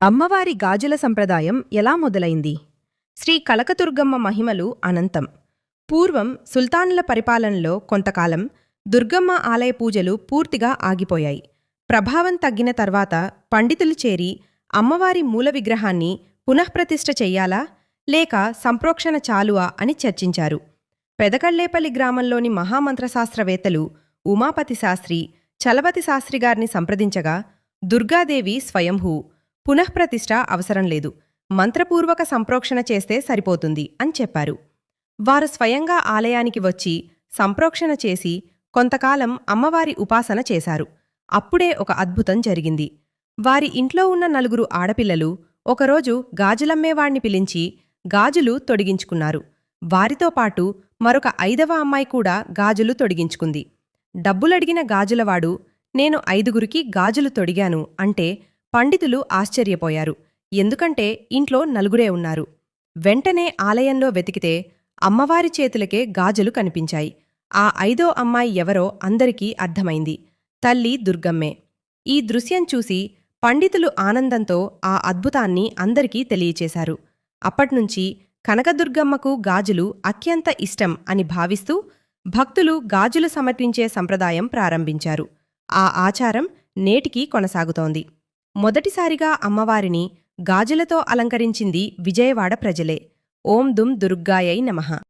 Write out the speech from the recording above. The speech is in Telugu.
అమ్మవారి గాజుల సంప్రదాయం ఎలా మొదలైంది? శ్రీ కలకదుర్గమ్మ మహిమలు అనంతం. పూర్వం సుల్తానుల పరిపాలనలో కొంతకాలం దుర్గమ్మ ఆలయ పూజలు పూర్తిగా ఆగిపోయాయి. ప్రభావం తగ్గిన తర్వాత పండితులు చేరి అమ్మవారి మూల విగ్రహాన్ని పునఃప్రతిష్ఠ చెయ్యాలా లేక సంప్రోక్షణ చాలువా అని చర్చించారు. పెదకళ్ళేపల్లి గ్రామంలోని మహామంత్రశాస్త్రవేత్తలు ఉమాపతి శాస్త్రి చలపతి శాస్త్రి గారిని సంప్రదించగా దుర్గాదేవి స్వయంభూ పునఃప్రతిష్ఠ అవసరం లేదు. మంత్రపూర్వక సంప్రోక్షణ చేస్తే సరిపోతుంది అని చెప్పారు. వారు స్వయంగా ఆలయానికి వచ్చి సంప్రోక్షణ చేసి కొంతకాలం అమ్మవారి ఉపాసన చేశారు. అప్పుడే ఒక అద్భుతం జరిగింది. వారి ఇంట్లో ఉన్న నలుగురు ఆడపిల్లలు ఒకరోజు గాజులమ్మేవాణ్ణి పిలించి గాజులు తొడిగించుకున్నారు. వారితో పాటు మరొక ఐదవ అమ్మాయి కూడా గాజులు తొడిగించుకుంది. డబ్బులడిగిన గాజులవాడు నేను ఐదుగురికి గాజులు తొడిగాను అంటే పండితులు ఆశ్చర్యపోయారు. ఎందుకంటే ఇంట్లో నలుగురే ఉన్నారు. వెంటనే ఆలయంలో వెతికితే అమ్మవారి చేతులకే గాజులు కనిపించాయి. ఆ ఐదో అమ్మాయి ఎవరో అందరికీ అర్థమైంది. తల్లి దుర్గమ్మే. ఈ దృశ్యం చూసి పండితులు ఆనందంతో ఆ అద్భుతాన్ని అందరికీ తెలియచేశారు. అప్పట్నుంచి కనకదుర్గమ్మకు గాజులు అత్యంత ఇష్టం అని భావిస్తూ భక్తులు గాజులు సమర్పించే సంప్రదాయం ప్రారంభించారు. ఆ ఆచారం నేటికీ కొనసాగుతోంది. మొదటిసారిగా అమ్మవారిని గాజులతో అలంకరించింది విజయవాడ ప్రజలే. ఓం దుం దుర్గాయై నమః.